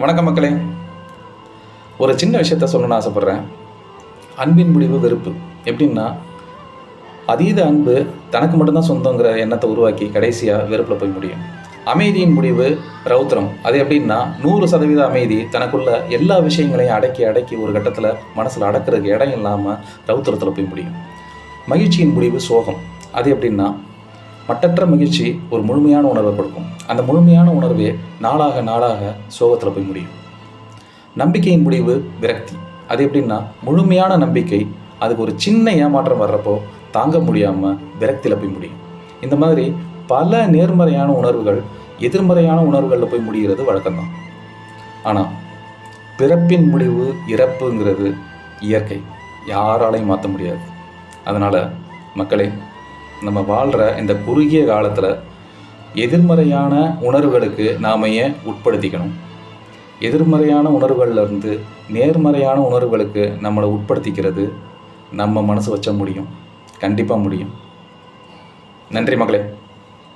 வணக்கம் மக்களே. ஒரு சின்ன விஷயத்த சொல்லணும்னு ஆசைப்பட்றேன். அன்பின் முடிவு வெறுப்பு. எப்படின்னா அதீத அன்பு தனக்கு மட்டும்தான் சொந்தங்கிற எண்ணத்தை உருவாக்கி கடைசியாக வெறுப்பில் போய் முடியும். அமைதியின் முடிவு ரௌத்திரம் அது எப்படின்னா நூறு சதவீத அமைதி தனக்குள்ள எல்லா விஷயங்களையும் அடக்கி அடக்கி ஒரு கட்டத்தில் மனசில் அடக்கிறதுக்கு இடம் இல்லாமல் ரௌத்திரத்தில் போய் முடியும். மகிழ்ச்சியின் முடிவு சோகம். அது எப்படின்னா மட்டற்ற மகிழ்ச்சி ஒரு முழுமையான உணர்வை கொடுக்கும். அந்த முழுமையான உணர்வே நாளாக நாளாக சோகத்தில் போய் முடியும். நம்பிக்கையின் முடிவு விரக்தி. அது எப்படின்னா முழுமையான நம்பிக்கை அதுக்கு ஒரு சின்ன ஏமாற்றம் வர்றப்போ தாங்க முடியாமல் விரக்தியில் போய் முடியும். இந்த மாதிரி பல நேர்மறையான உணர்வுகள் எதிர்மறையான உணர்வுகளில் போய் முடிகிறது வழக்கம்தான். ஆனால் பிறப்பின் முடிவு இறப்புங்கிறது இயற்கை. யாராலையும் மாற்ற முடியாது. அதனால் மக்களே நம்ம வாழ்கிற இந்த குறுகிய காலத்தில் எதிர்மறையான உணர்வுகளுக்கு நாம் ஏன் உட்படுத்திக்கணும்? எதிர்மறையான உணர்வுகள்லேருந்து நேர்மறையான உணர்வுகளுக்கு நம்மளை உட்படுத்திக்கிறது நம்ம மனசு வச்ச முடியும். கண்டிப்பாக முடியும். நன்றி மகளே.